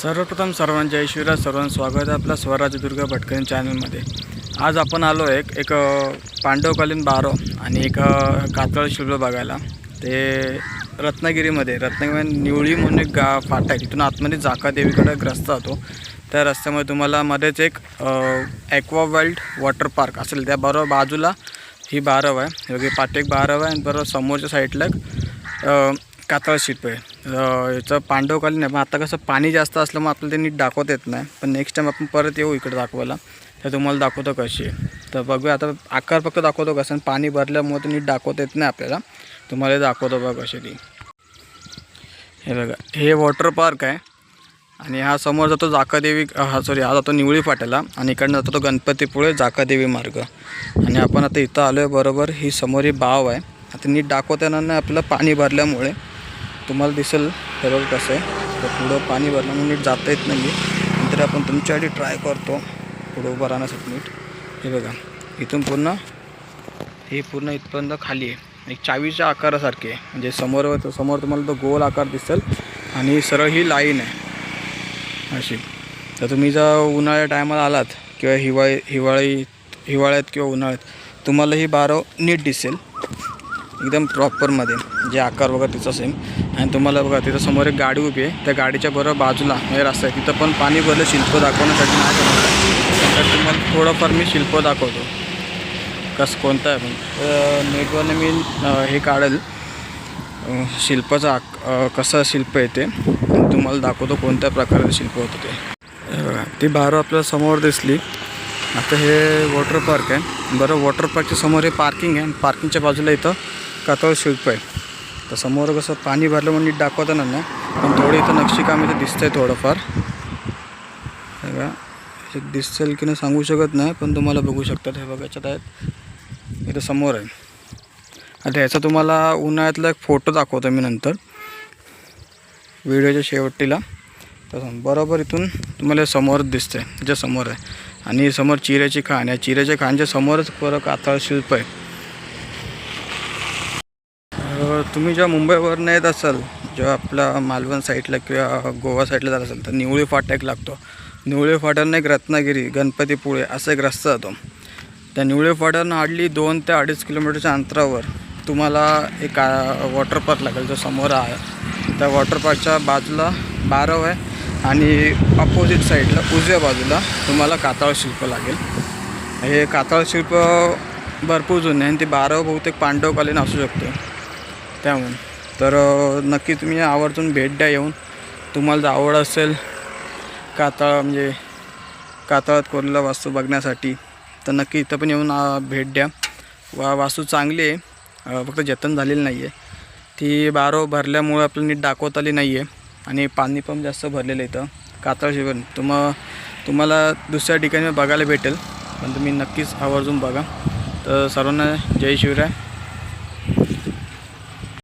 सर्वप्रथम सर्वांच्या ऐश्वर्या सर्वांचं स्वागत आहे आपल्या स्वराज्य दुर्गा भटकन चॅनलमध्ये आज आपण आलो आहे एक एक पांडवकालीन बारो आणि एक कातळ शिल्प बघायला. ते रत्नागिरीमध्ये रत्नागिरी निवळी म्हणून एक गा फाटा आहे. तिथून आतमध्ये जाका देवीकडे एक रस्ता होतो. त्या रस्त्यामध्ये तुम्हाला मध्येच एक ॲक्वा वाईल्ड वॉटर पार्क असेल. त्या बरोबर बाजूला ही बारव आहे. हे पाटेक पाठी एक बारव आहे आणि बरोबर समोरच्या साईडला एक कातळ शिल्प आहे. याचं पांडवकालीन आहे. पण आता कसं पाणी जास्त असलं मग आपल्याला ते नीट दाखवता येत नाही. पण नेक्स्ट टाईम आपण परत येऊ इकडे दाखवायला. तर तुम्हाला दाखवतो कशी आहे. तर बघूया आता आकार फक्त दाखवतो कसं आणि पाणी भरल्यामुळे ते नीट दाखवता येत नाही आपल्याला. तुम्हाला दाखवतो बघा कशी ती. हे बघा हे वॉटर पार्क आहे. आणि हा समोर जातो जाकादेवी हा सॉरी हा जातो निवळी फाट्याला. आणि इकडनं जातो तो गणपतीपुळे जाकादेवी मार्ग. आणि आपण आता इथं आलो आहे बरोबर. ही समोर ही बाव आहे. आता नीट दाखवता येणार नाही आपल्याला पाणी भरल्यामुळे. तुम्हाला दिसेल हे कसं आहे. तर पुढं पाणी भरल्यामुळे नीट जाता येत नाही. नंतर आपण तुमच्यासाठी ट्राय करतो. पुढं उभं राहण्यासाठी नीट. हे बघा. इथून पूर्ण हे पूर्ण इथपर्यंत खाली आहे. एक चावीच्या आकारासारखी आहे. म्हणजे समोर समोर तुम्हाला तो गोल आकार दिसेल आणि सरळ ही लाईन आहे. अशी. तर तुम्ही जर उन्हाळ्या टायमाला आलात किंवा हिवाळी हिवाळी हिवाळ्यात किंवा उन्हाळ्यात तुम्हाला ही बारव नीट दिसेल. एकदम प्रॉपरमध्ये जे आकार वगैरे तिचा सेम आणि तुम्हाला बघा तिथं समोर एक गाडी उभी आहे. त्या गाडीच्या बरोबर बाजूला हे रस्ता आहे. तिथं पण पाणी भरलं शिल्प दाखवण्यासाठी नाही तर तुम्हाला थोडंफार मी शिल्प दाखवतो. कसं कोणतं आहे? पण तर नेटवरनं मी हे काढेल. शिल्पाचं आक कसं शिल्प आहे ते. तुम्हाला दाखवतो कोणत्या प्रकारचं शिल्प होतं ते. बघा ती बारो आपल्यासमोर दिसली. आता हे वॉटर पार्क आहे. बरं वॉटर पार्कच्या समोर हे पार्किंग आहे. पार्किंगच्या बाजूला इथं कातळ शिल्प आहे. तर समोर कसं पाणी भरलं म्हणून नीट दाखवता ना नाही. पण थोडं इथं नक्षीकाम इथं आहे थोडंफार. बघा हे दिसेल की नाही सांगू शकत नाही पण तुम्हाला बघू शकतात. हे बघा याच्यात आहेत. इथं समोर आहे. आता ह्याचा तुम्हाला उन्हाळ्यातला एक फोटो दाखवतो मी नंतर. व्हिडिओच्या शेवटीला. तर बरोबर इथून तुम्हाला समोरच दिसतं आहे त्याच्यासमोर आहे. आणि समोर चिऱ्याची खाण या चिऱ्याच्या खाणच्या समोरच परत कातळ शिल्प आहे. तुम्ही जेव्हा मुंबईवरून येत असाल जेव्हा आपला मालवण साईडला किंवा गोवा साईडला जात असाल तर निवळी फाटा एक लागतो. निवळी फाट्यानं एक रत्नागिरी गणपतीपुळे असा एक रस्ता जातो. त्या निवळे फाट्यानं हार्डली दोन ते अडीच किलोमीटरच्या अंतरावर तुम्हाला एक वॉटर पार्क लागेल जो समोर आहे. त्या वॉटर पार्कच्या बाजूला बारव आहे आणि अपोजिट साईडला उजव्या बाजूला तुम्हाला कातळ शिल्प लागेल. हे कातळ शिल्प भरपूर जुने आणि ते बारव बहुतेक पांडवकालीन असू शकते. त्यामुळे तर नक्की तुम्ही आवर्जून भेट द्या येऊन. तुम्हाला जर आवड असेल कातळ म्हणजे कातळात कोरलेला वास्तू बघण्यासाठी तर नक्की इथं पण येऊन भेट द्या. वा वास्तू चांगली आहे. फक्त जतन झालेली नाही आहे ती बारो भरल्यामुळे आपल्याला नीट दाखवता आली नाही आहे आणि पाणी पण जास्त भरलेलं इथं. कातळ शिवण तुम तुम्हाला दुसऱ्या ठिकाणी बघायला भेटेल. पण तुम्ही नक्कीच आवर्जून बघा. तर सर्वांना जय शिवराय.